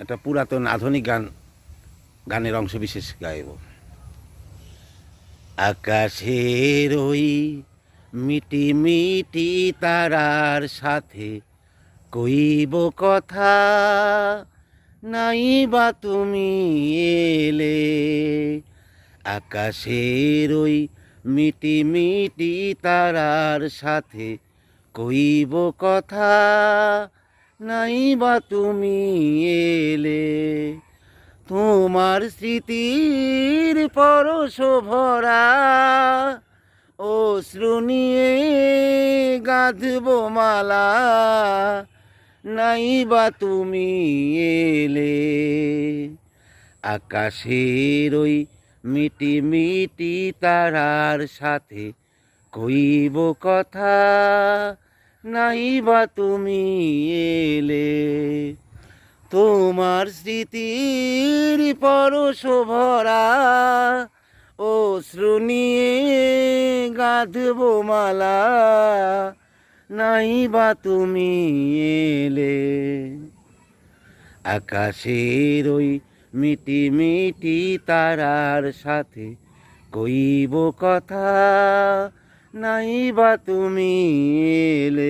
একটা পুরাতন আধুনিক গান, গানের অংশ বিশেষ গাইব। আকাশের ওই মিটি মিটি তারার সাথে কইব কথা নাই বা তুমি এলে। আকাশের ওই মিটি মিটি তারার সাথে কইব কথা নাই বা তুমি এলে তোমার স্মৃতির পরশ ভরা অশ্রু নিয়ে গাঁধব মালা। নাই বা তুমি এলে আকাশের ওই মিটি মিটি তারার সাথে কইব কথা। নাই বা তুমি এলে, তোমার স্মৃতির পরশ ভরা অশ্রু নিয়ে গাঁধব মালা নাই বা তুমি এলে। আকাশের ওই মিটি মিটি তারার সাথে কইব কথা নাই বা তুমি এলে।